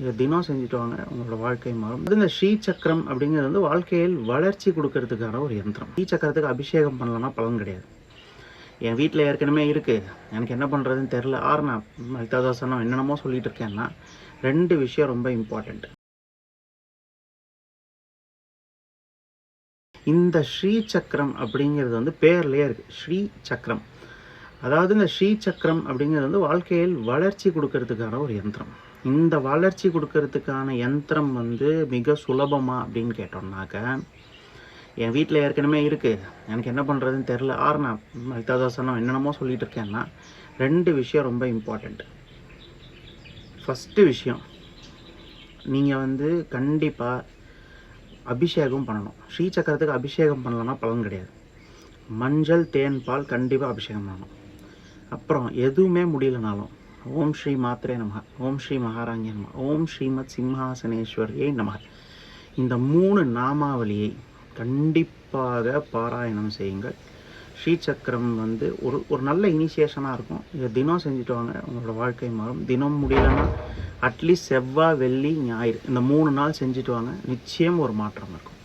இதை தினம் செஞ்சுட்டு வாங்க உங்களோட வாழ்க்கை மாறும். அது இந்த ஸ்ரீ சக்கரம் அப்படிங்கிறது வந்து வாழ்க்கையில் வளர்ச்சி கொடுக்கறதுக்கான ஒரு யந்திரம். ஸ்ரீ சக்கரத்துக்கு அபிஷேகம் பண்ணலன்னா பலன் கிடையாது. என் வீட்டில் ஏற்கனவே இருக்குது எனக்கு என்ன பண்ணுறதுன்னு தெரில ஆறு நான் லலிதாதாசனம் என்னென்னமோ சொல்லிட்டு இருக்கேன்னா ரெண்டு விஷயம் ரொம்ப இம்பார்ட்டண்ட் இந்த ஸ்ரீ சக்கரம் அப்படிங்கிறது வந்து பேர்லேயே இருக்குது ஸ்ரீ சக்கரம். அதாவது இந்த ஸ்ரீ சக்கரம் அப்படிங்கிறது வந்து வாழ்க்கையில் வளர்ச்சி கொடுக்கறதுக்கான ஒரு யந்திரம். இந்த வளர்ச்சி கொடுக்கறதுக்கான யந்திரம் வந்து மிக சுலபமாக அப்படின்னு கேட்டோம்னாக்க என் வீட்டில் ஏற்கனவே இருக்குது எனக்கு என்ன பண்ணுறதுன்னு தெரில ஆர் நான் லலிதாதாசனம் என்னென்னமோ சொல்லிகிட்டு இருக்கேன்னா ரெண்டு விஷயம் ரொம்ப இம்பார்ட்டண்ட் ஃபஸ்ட்டு விஷயம் நீங்கள் வந்து கண்டிப்பாக அபிஷேகம் பண்ணணும். ஸ்ரீ சக்கரத்துக்கு அபிஷேகம் பண்ணலன்னா பலன் கிடையாது. மஞ்சள் தேன் பால் கண்டிப்பாக அபிஷேகம் பண்ணணும். அப்புறம் எதுவுமே முடியலனாலும் ஓம் ஸ்ரீ மாத்ரே நம ஓம் ஸ்ரீ மகாராங்கிய நம ஓம் ஸ்ரீமத் சிம்ஹாசனேஸ்வரியே நம. இந்த மூணு நாமாவளியை கண்டிப்பாக பாராயணம் செய்யுங்கள். ஸ்ரீ சக்கரம் வந்து ஒரு ஒரு நல்ல இனிஷியேஷனாக இருக்கும். இதை தினம் செஞ்சுட்டு வாங்க உங்களோட வாழ்க்கை மாறும். தினம் முடியலன்னா அட்லீஸ்ட் செவ்வாய் வெள்ளி ஞாயிறு இந்த மூணு நாள் செஞ்சுட்டு வாங்க. நிச்சயம் ஒரு மாற்றம் இருக்கும்.